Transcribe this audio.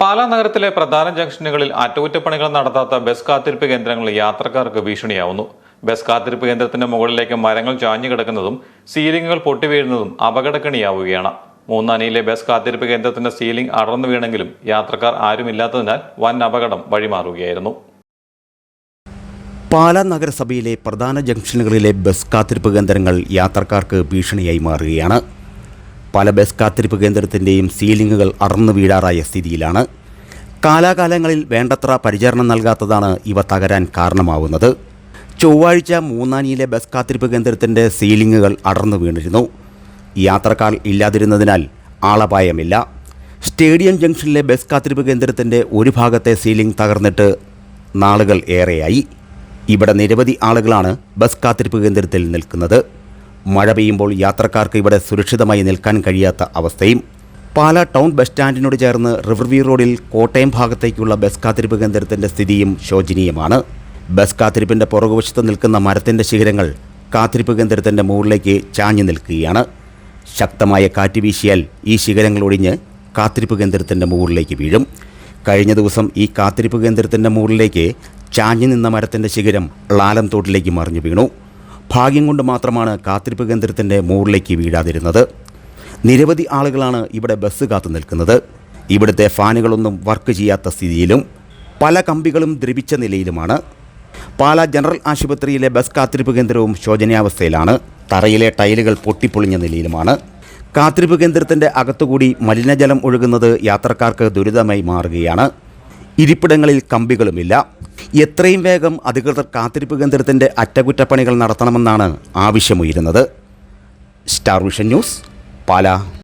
പാലാ നഗരത്തിലെ പ്രധാന ജംഗ്ഷനുകളിൽ അറ്റകുറ്റപ്പണികൾ നടത്താത്ത ബസ് കാത്തിരിപ്പ് കേന്ദ്രങ്ങൾ യാത്രക്കാർക്ക് ഭീഷണിയാവുന്നു. ബസ് കാത്തിരിപ്പ് കേന്ദ്രത്തിന്റെ മുകളിലേക്ക് മരങ്ങൾ ചാഞ്ഞു കിടക്കുന്നതും സീലിംഗുകൾ പൊട്ടിവീഴുന്നതും അപകടക്കണിയാവുകയാണ്. മൂന്നാനിയിലെ ബസ് കാത്തിരിപ്പ് കേന്ദ്രത്തിന്റെ സീലിംഗ് അടർന്നു വീണെങ്കിലും യാത്രക്കാർ ആരുമില്ലാത്തതിനാൽ വൻ അപകടം വഴിമാറുകയായിരുന്നു. പാലാ നഗരസഭയിലെ പ്രധാന ജംഗ്ഷനുകളിലെ ബസ് കാത്തിരിപ്പ് കേന്ദ്രങ്ങൾ യാത്രക്കാർക്ക് ഭീഷണിയായി മാറുകയാണ്. പല ബസ് കാത്തിരിപ്പ് കേന്ദ്രത്തിന്റെയും സീലിംഗുകൾ അടർന്നു വീഴാറായ സ്ഥിതിയിലാണ്. കാലാകാലങ്ങളിൽ വേണ്ടത്ര പരിചരണം നൽകാത്തതാണ് ഇവ തകരാൻ കാരണമാവുന്നത്. ചൊവ്വാഴ്ച മൂന്നാനിയിലെ ബസ് കാത്തിരിപ്പ് കേന്ദ്രത്തിന്റെ സീലിംഗുകൾ അടർന്നു വീണിരുന്നു. യാത്രക്കാർ ഇല്ലാതിരുന്നതിനാൽ ആളപായമില്ല. സ്റ്റേഡിയം ജംഗ്ഷനിലെ ബസ് കാത്തിരിപ്പ് കേന്ദ്രത്തിന്റെ ഒരു ഭാഗത്തെ സീലിംഗ് തകർന്നിട്ട് നാളുകൾ ഏറെയായി. ഇവിടെ നിരവധി ആളുകളാണ് ബസ് കാത്തിരിപ്പ് കേന്ദ്രത്തിൽ നിൽക്കുന്നത്. മഴ പെയ്യുമ്പോൾ യാത്രക്കാർക്ക് ഇവിടെ സുരക്ഷിതമായി നിൽക്കാൻ കഴിയാത്ത അവസ്ഥയും. പാലാ ടൗൺ ബസ് സ്റ്റാൻഡിനോട് ചേർന്ന് റിവർവ്യൂ റോഡിൽ കോട്ടയം ഭാഗത്തേക്കുള്ള ബസ് കാത്തിരിപ്പ് കേന്ദ്രത്തിന്റെ സ്ഥിതിയും ശോചനീയമാണ്. ബസ് കാത്തിരിപ്പിന്റെ പുറകുവശത്ത് നിൽക്കുന്ന മരത്തിന്റെ ശിഖരങ്ങൾ കാത്തിരിപ്പ് കേന്ദ്രത്തിന്റെ മുകളിലേക്ക് ചാഞ്ഞു നിൽക്കുകയാണ്. ശക്തമായ കാറ്റ് വീശിയാൽ ഈ ശിഖരങ്ങൾ ഒടിഞ്ഞ് കാത്തിരിപ്പ് കേന്ദ്രത്തിന്റെ മുകളിലേക്ക് വീഴും. കഴിഞ്ഞ ദിവസം ഈ കാത്തിരിപ്പ് കേന്ദ്രത്തിന്റെ മുകളിലേക്ക് ചാഞ്ഞു നിന്ന മരത്തിന്റെ ശിഖരം ലാലം തോട്ടിലേക്ക് മറിഞ്ഞു വീണു. ഭാഗ്യം കൊണ്ട് മാത്രമാണ് കാത്തിരിപ്പ് കേന്ദ്രത്തിന്റെ മുകളിലേക്ക് വീഴാതിരുന്നത്. നിരവധി ആളുകളാണ് ഇവിടെ ബസ് കാത്തു നിൽക്കുന്നത്. ഇവിടുത്തെ ഫാനുകളൊന്നും വർക്ക് ചെയ്യാത്ത സ്ഥിതിയിലും പല കമ്പികളും ദ്രവിച്ച നിലയിലുമാണ്. പാലാ ജനറൽ ആശുപത്രിയിലെ ബസ് കാത്തിരിപ്പ് കേന്ദ്രവും ശോചനീയാവസ്ഥയിലാണ്. തറയിലെ ടൈലുകൾ പൊട്ടിപ്പൊളിഞ്ഞ നിലയിലുമാണ്. കാത്തിരിപ്പ് കേന്ദ്രത്തിന്റെ അകത്തുകൂടി മലിനജലം ഒഴുകുന്നത് യാത്രക്കാർക്ക് ദുരിതമായി മാറുകയാണ്. ഇരിപ്പിടങ്ങളിൽ കമ്പികളുമില്ല. എത്രയും വേഗം അധികൃതർ കാത്തിരിപ്പ് കേന്ദ്രത്തിന്റെ അറ്റകുറ്റപ്പണികൾ നടത്തണമെന്നാണ് ആവശ്യമുയരുന്നത്. Star vision news Pala.